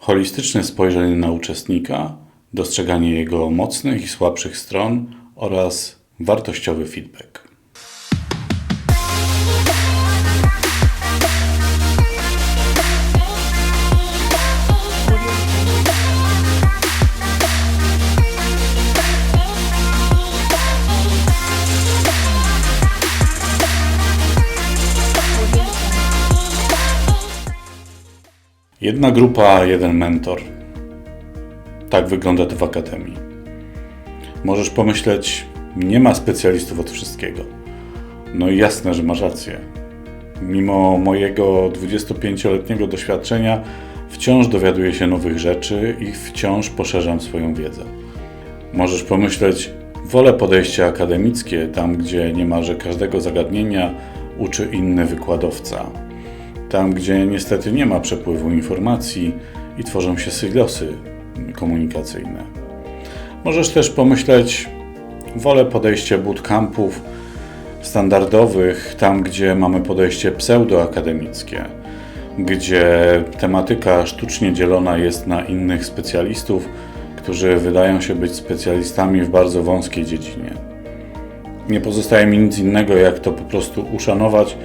Holistyczne spojrzenie na uczestnika, dostrzeganie jego mocnych i słabszych stron oraz wartościowy feedback. Jedna grupa, jeden mentor. Tak wygląda to w akademii. Możesz pomyśleć, nie ma specjalistów od wszystkiego. No i jasne, że masz rację. Mimo mojego 25-letniego doświadczenia, wciąż dowiaduję się nowych rzeczy i wciąż poszerzam swoją wiedzę. Możesz pomyśleć, wolę podejście akademickie, tam gdzie niemalże każdego zagadnienia uczy inny wykładowca, tam, gdzie niestety nie ma przepływu informacji i tworzą się silosy komunikacyjne. Możesz też pomyśleć, wolę podejście bootcampów standardowych, tam gdzie mamy podejście pseudoakademickie, gdzie tematyka sztucznie dzielona jest na innych specjalistów, którzy wydają się być specjalistami w bardzo wąskiej dziedzinie. Nie pozostaje mi nic innego, jak to po prostu uszanować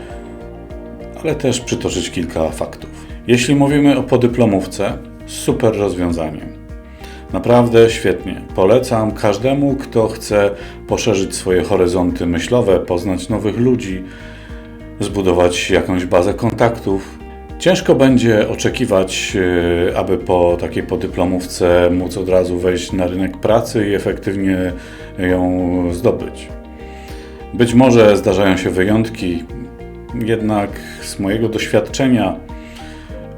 ale też przytoczyć kilka faktów. Jeśli mówimy o podyplomówce, super rozwiązanie. Naprawdę świetnie. Polecam każdemu, kto chce poszerzyć swoje horyzonty myślowe, poznać nowych ludzi, zbudować jakąś bazę kontaktów. Ciężko będzie oczekiwać, e, aby po takiej podyplomówce móc od razu wejść na rynek pracy i efektywnie ją zdobyć. Być może zdarzają się wyjątki, jednak z mojego doświadczenia,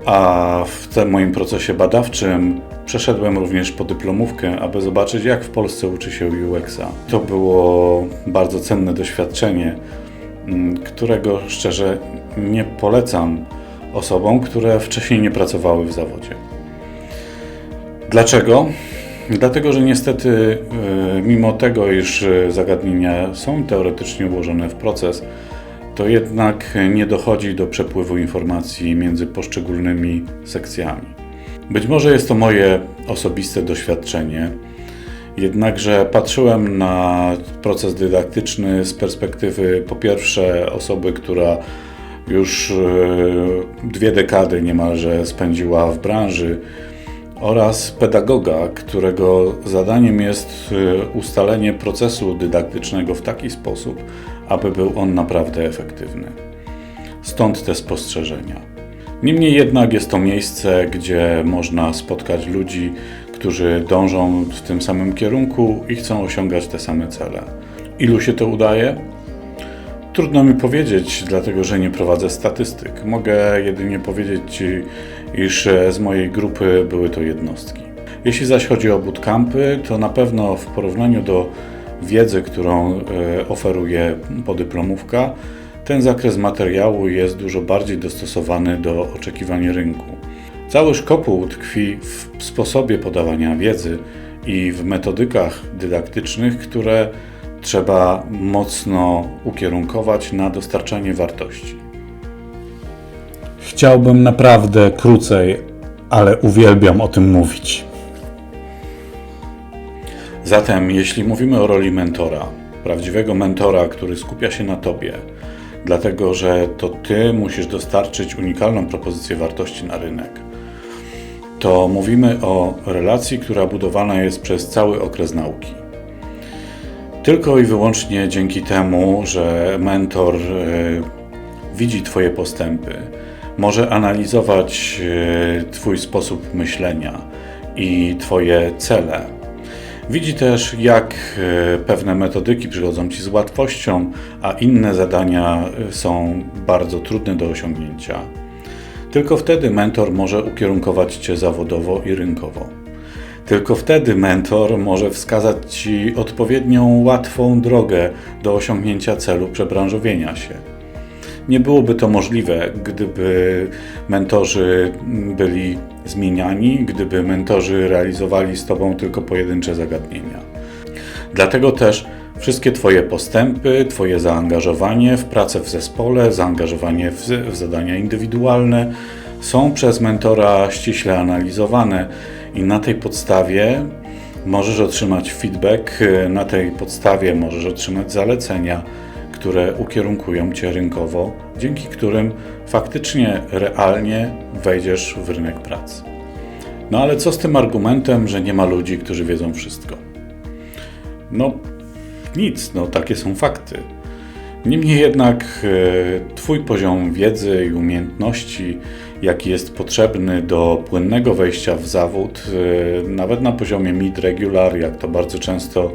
a w tym moim procesie badawczym przeszedłem również po dyplomówkę, aby zobaczyć, jak w Polsce uczy się UX-a. To było bardzo cenne doświadczenie, mm, którego szczerze nie polecam osobom, które wcześniej nie pracowały w zawodzie. Dlaczego? Dlatego, że niestety, e, mimo tego, iż zagadnienia są teoretycznie ułożone w proces, to jednak nie dochodzi do przepływu informacji między poszczególnymi sekcjami. Być może jest to moje osobiste doświadczenie, jednakże patrzyłem na proces dydaktyczny z perspektywy po pierwsze osoby, która już e, dwie dekady niemalże spędziła w branży, oraz pedagoga, którego zadaniem jest e, ustalenie procesu dydaktycznego w taki sposób, aby był on naprawdę efektywny. Stąd te spostrzeżenia. Niemniej jednak jest to miejsce, gdzie można spotkać ludzi, którzy dążą w tym samym kierunku i chcą osiągać te same cele. Ilu się to udaje? Trudno mi powiedzieć, dlatego że nie prowadzę statystyk. Mogę jedynie powiedzieć Ci, iż z mojej grupy były to jednostki. Jeśli zaś chodzi o bootcampy, to na pewno w porównaniu do wiedzy, którą e, oferuje podyplomówka, ten zakres materiału jest dużo bardziej dostosowany do oczekiwań rynku. Cały szkopuł tkwi w sposobie podawania wiedzy i w metodykach dydaktycznych, które trzeba mocno ukierunkować na dostarczanie wartości. Chciałbym naprawdę krócej, ale uwielbiam o tym mówić. Zatem, jeśli mówimy o roli mentora, prawdziwego mentora, który skupia się na tobie, dlatego że to ty musisz dostarczyć unikalną propozycję wartości na rynek, to mówimy o relacji, która budowana jest przez cały okres nauki. Tylko i wyłącznie dzięki temu, że mentor e, widzi Twoje postępy, może analizować e, Twój sposób myślenia i Twoje cele Widzi też, jak e, pewne metodyki przychodzą Ci z łatwością, a inne zadania e, są bardzo trudne do osiągnięcia. Tylko wtedy mentor może ukierunkować Cię zawodowo i rynkowo. Tylko wtedy mentor może wskazać Ci odpowiednią, łatwą drogę do osiągnięcia celu przebranżowienia się. Nie byłoby to możliwe, gdyby mentorzy byli zmieniani, gdyby mentorzy realizowali z Tobą tylko pojedyncze zagadnienia. Dlatego też wszystkie Twoje postępy, Twoje zaangażowanie w pracę w zespole, zaangażowanie w, w zadania indywidualne są przez mentora ściśle analizowane i na tej podstawie możesz otrzymać feedback, na tej podstawie możesz otrzymać zalecenia, które ukierunkują Cię rynkowo, dzięki którym faktycznie, realnie wejdziesz w rynek pracy. No ale co z tym argumentem, że nie ma ludzi, którzy wiedzą wszystko? No nic, no takie są fakty. Niemniej jednak e, Twój poziom wiedzy i umiejętności, jaki jest potrzebny do płynnego wejścia w zawód, e, nawet na poziomie mid-regular, jak to bardzo często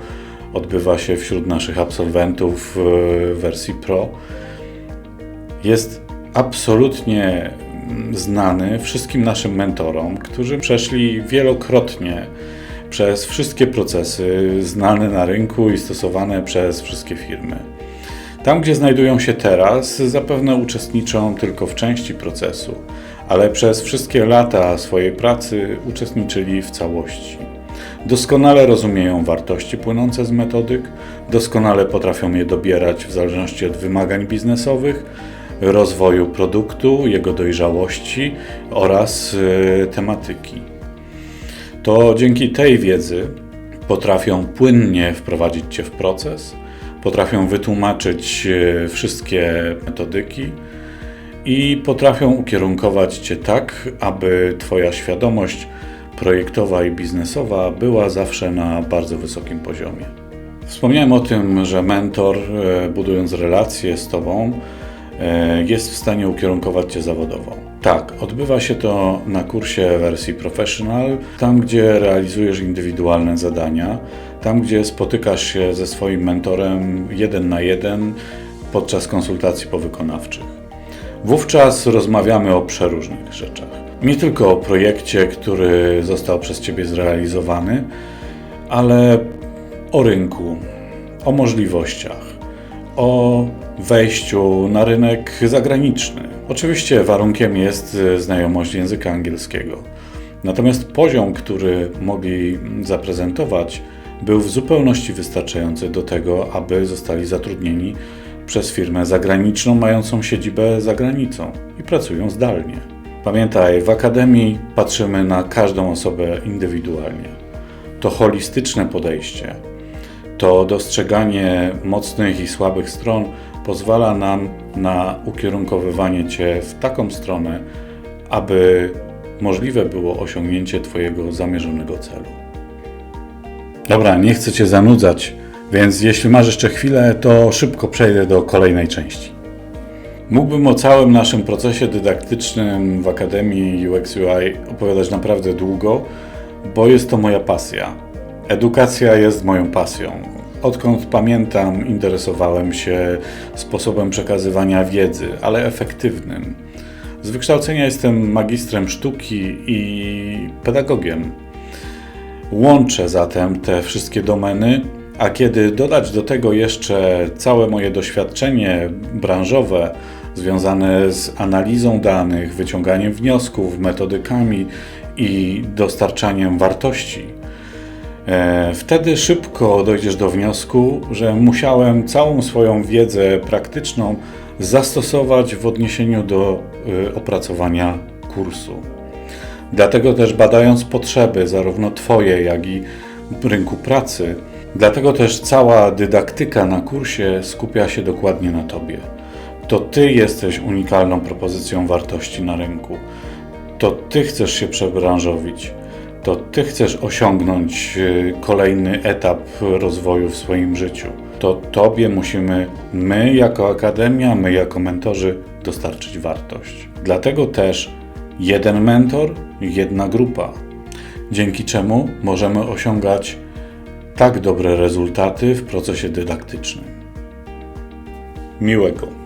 odbywa się wśród naszych absolwentów w wersji Pro, jest absolutnie znany wszystkim naszym mentorom, którzy przeszli wielokrotnie przez wszystkie procesy znane na rynku i stosowane przez wszystkie firmy. Tam, gdzie znajdują się teraz, zapewne uczestniczą tylko w części procesu, ale przez wszystkie lata swojej pracy uczestniczyli w całości. Doskonale rozumieją wartości płynące z metodyk, doskonale potrafią je dobierać w zależności od wymagań biznesowych, rozwoju produktu, jego dojrzałości oraz y, tematyki. To dzięki tej wiedzy potrafią płynnie wprowadzić Cię w proces, potrafią wytłumaczyć y, wszystkie metodyki i potrafią ukierunkować Cię tak, aby Twoja świadomość projektowa i biznesowa była zawsze na bardzo wysokim poziomie. Wspomniałem o tym, że mentor, y, budując relacje z Tobą, E, jest w stanie ukierunkować Cię zawodowo. Tak, odbywa się to na kursie wersji professional, tam gdzie realizujesz indywidualne zadania, tam gdzie spotykasz się ze swoim mentorem jeden na jeden podczas konsultacji powykonawczych. Wówczas rozmawiamy o przeróżnych rzeczach. Nie tylko o projekcie, który został przez Ciebie zrealizowany, ale o rynku, o możliwościach, o wejściu na rynek zagraniczny. Oczywiście warunkiem jest znajomość języka angielskiego. Natomiast poziom, który mogli zaprezentować, był w zupełności wystarczający do tego, aby zostali zatrudnieni przez firmę zagraniczną mającą siedzibę za granicą i pracują zdalnie. Pamiętaj, w akademii patrzymy na każdą osobę indywidualnie. To holistyczne podejście, to dostrzeganie mocnych i słabych stron pozwala nam na ukierunkowywanie Cię w taką stronę, aby możliwe było osiągnięcie Twojego zamierzonego celu. Dobra, nie chcę Cię zanudzać, więc jeśli masz jeszcze chwilę, to szybko przejdę do kolejnej części. Mógłbym o całym naszym procesie dydaktycznym w Akademii UX UI opowiadać naprawdę długo, bo jest to moja pasja. Edukacja jest moją pasją. Odkąd pamiętam, interesowałem się sposobem przekazywania wiedzy, ale efektywnym. Z wykształcenia jestem magistrem sztuki i pedagogiem. Łączę zatem te wszystkie domeny, a kiedy dodać do tego jeszcze całe moje doświadczenie branżowe związane z analizą danych, wyciąganiem wniosków, metodykami i dostarczaniem wartości, E, wtedy szybko dojdziesz do wniosku, że musiałem całą swoją wiedzę praktyczną zastosować w odniesieniu do e, opracowania kursu. Dlatego też badając potrzeby zarówno Twoje, jak i rynku pracy, dlatego też cała dydaktyka na kursie skupia się dokładnie na Tobie. To Ty jesteś unikalną propozycją wartości na rynku. To Ty chcesz się przebranżowić to Ty chcesz osiągnąć y, kolejny etap rozwoju w swoim życiu. To Tobie musimy, my jako Akademia, my jako mentorzy, dostarczyć wartość. Dlatego też jeden mentor, jedna grupa, dzięki czemu możemy osiągać tak dobre rezultaty w procesie dydaktycznym. Miłego.